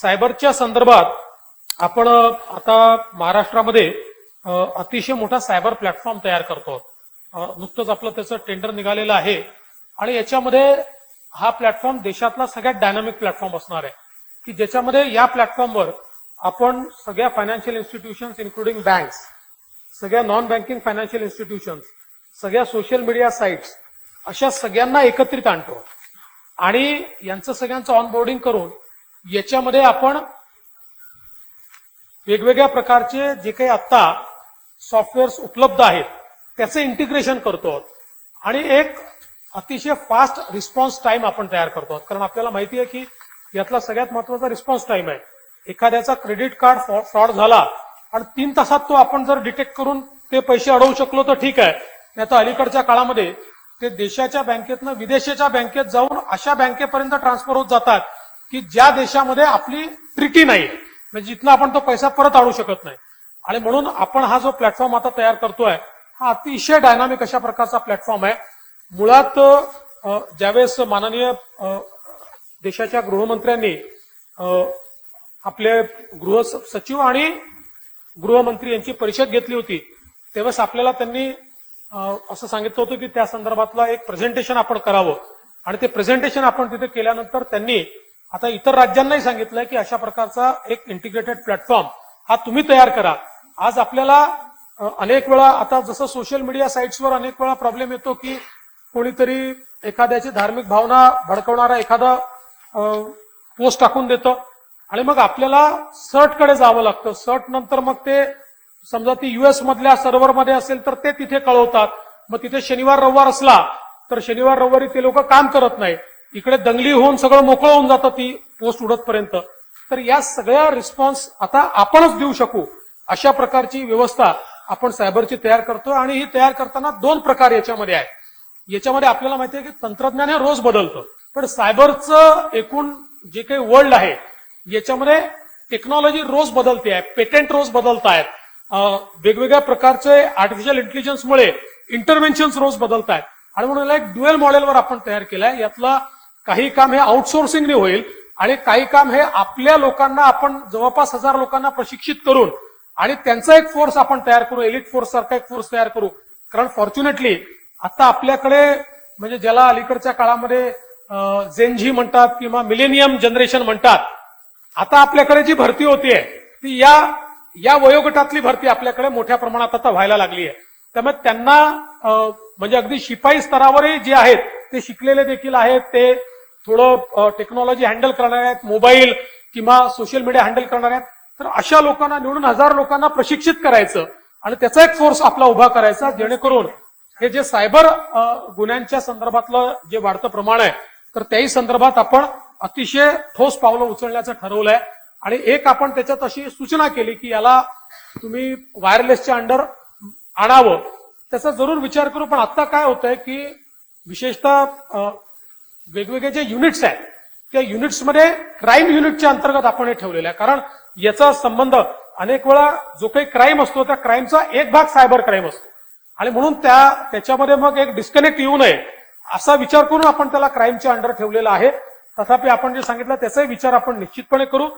सायबरच्या संदर्भात आपण आता महाराष्ट्रामध्ये अतिशय मोठा सायबर प्लॅटफॉर्म तयार करतो. नुकतंच आपलं त्याचं टेंडर निघालेलं आहे. आणि याच्यामध्ये हा प्लॅटफॉर्म देशातला सगळ्यात डायनामिक प्लॅटफॉर्म असणार आहे. की ज्याच्यामध्ये या प्लॅटफॉर्मवर आपण सगळ्या फायनान्शियल इन्स्टिट्यूशन्स इन्क्लुडिंग बँक्स सगळ्या नॉन बँकिंग फायनान्शियल इन्स्टिट्यूशन्स सगळ्या सोशल मीडिया साईट्स अशा सगळ्यांना एकत्रित आणतो. आणि यांचं सगळ्यांचं ऑनबोर्डिंग करून याच्यामध्ये आपण वेगवेगळ्या प्रकारचे जे काही आता सॉफ्टवेअर्स उपलब्ध आहेत त्याचं इंटिग्रेशन करतो. आणि एक अतिशय फास्ट रिस्पॉन्स टाइम आपण तयार करतो. कारण आपल्याला माहिती आहे की यातला सगळ्यात महत्त्वाचा रिस्पॉन्स टाइम आहे. एखाद्याचा क्रेडिट कार्ड फ्रॉड झाला आणि तीन तासात तो आपण जर डिटेक्ट करून ते पैसे अडवू शकलो तर ठीक आहे. नाही तर अलीकडच्या काळामध्ये ते देशाच्या बँकेतनं विदेशाच्या बँकेत जाऊन अशा बँकेपर्यंत ट्रान्सफर होत जातात. की ज्या देशामध्ये आपली ट्रिटी नाही म्हणजे जिथनं आपण तो पैसा परत आणू शकत नाही. आणि म्हणून आपण हा जो प्लॅटफॉर्म आता तयार करतोय हा अतिशय डायनामिक अशा प्रकारचा प्लॅटफॉर्म आहे. मुळात ज्यावेळेस माननीय देशाच्या गृहमंत्र्यांनी आपले गृह सचिव आणि गृहमंत्री यांची परिषद घेतली होती तेव्हाच आपल्याला त्यांनी असं सांगितलं होतं की त्या संदर्भातलं एक प्रेझेंटेशन आपण करावं. आणि ते प्रेझेंटेशन आपण तिथे केल्यानंतर त्यांनी आता इतर राज्यांनाही सांगितलंय की अशा प्रकारचा एक इंटिग्रेटेड प्लॅटफॉर्म हा तुम्ही तयार करा. आज आपल्याला अनेक वेळा आता जसं सोशल मीडिया साईट्सवर अनेक वेळा प्रॉब्लेम येतो की कोणीतरी एखाद्याची धार्मिक भावना भडकवणारा एखादा पोस्ट टाकून देतं. आणि मग आपल्याला सर्टकडे जावं लागतं. सर्ट नंतर मग ते समजा ती युएस मधल्या सर्व्हरमध्ये असेल तर ते तिथे कळवतात. मग तिथे शनिवार रविवार असला तर शनिवार रविवारी ते लोक काम करत नाही इकडे दंगली होऊन सगळं मोकळं होऊन जातं ती पोस्ट उडतपर्यंत. तर या सगळ्या रिस्पॉन्स आता आपणच देऊ शकू अशा प्रकारची व्यवस्था आपण सायबरची तयार करतो आणि ही तयार करताना दोन प्रकार याच्यामध्ये आहे याच्यामध्ये आपल्याला माहिती आहे की तंत्रज्ञान हे रोज बदलतं. पण सायबरचं एकूण जे काही वर्ल्ड आहे याच्यामध्ये टेक्नॉलॉजी रोज बदलते आहे पेटेंट रोज बदलत आहेत. वेगवेगळ्या प्रकारचे आर्टिफिशियल इंटेलिजन्समुळे इंटरव्हेन्शन रोज बदलत आहेत. आणि म्हणून एक ड्युएल मॉडेलवर आपण तयार केलाय. यातला काही काम हे आउटसोर्सिंगने होईल आणि काही काम हे आपल्या लोकांना आपण जवळपास हजार लोकांना प्रशिक्षित करून आणि त्यांचा एक फोर्स आपण तयार करू एलिट फोर्स सारखा एक फोर्स तयार करू. कारण फॉर्च्युनेटली आता आपल्याकडे म्हणजे ज्याला अलीकडच्या काळामध्ये जेनझी म्हणतात किंवा मिलेनियम जनरेशन म्हणतात आता आपल्याकडे जी भरती होतीये ती या या वयोगटातली भरती आपल्याकडे मोठ्या प्रमाणात आता व्हायला लागली आहे त्यामुळे त्यांना म्हणजे अगदी शिपाई स्तरावरही जे आहेत ते शिकलेले देखील आहेत ते थोडं टेक्नॉलॉजी हँडल करणार आहेत मोबाईल किंवा सोशल मीडिया हँडल करणार आहेत तर अशा लोकांना निवडून हजार लोकांना प्रशिक्षित करायचं आणि त्याचा एक फोर्स आपला उभा करायचा जेणेकरून हे जे सायबर गुन्ह्यांच्या संदर्भातलं जे वाढतं प्रमाण आहे तर त्याही संदर्भात आपण अतिशय ठोस पावलं उचलण्याचं ठरवलंय. आणि एक आपण त्याच्यात अशी सूचना केली की याला तुम्ही वायरलेसच्या अंडर आणावं. त्याचा जरूर विचार करू पण आता काय होतंय की विशेषतः वेगवेगळे जे युनिट्स आहेत त्या युनिट्समध्ये क्राईम युनिटच्या अंतर्गत आपण हे ठेवलेलं आहे. कारण याचा संबंध अनेक वेळा जो काही क्राईम असतो त्या क्राईमचा एक भाग सायबर क्राईम असतो. आणि म्हणून त्या त्याच्यामध्ये मग एक डिस्कनेक्ट येऊ नये असा विचार करून आपण त्याला क्राईमच्या अंडर ठेवलेला आहे. तथापि आपण जे सांगितलं त्याचाही विचार आपण निश्चितपणे करू.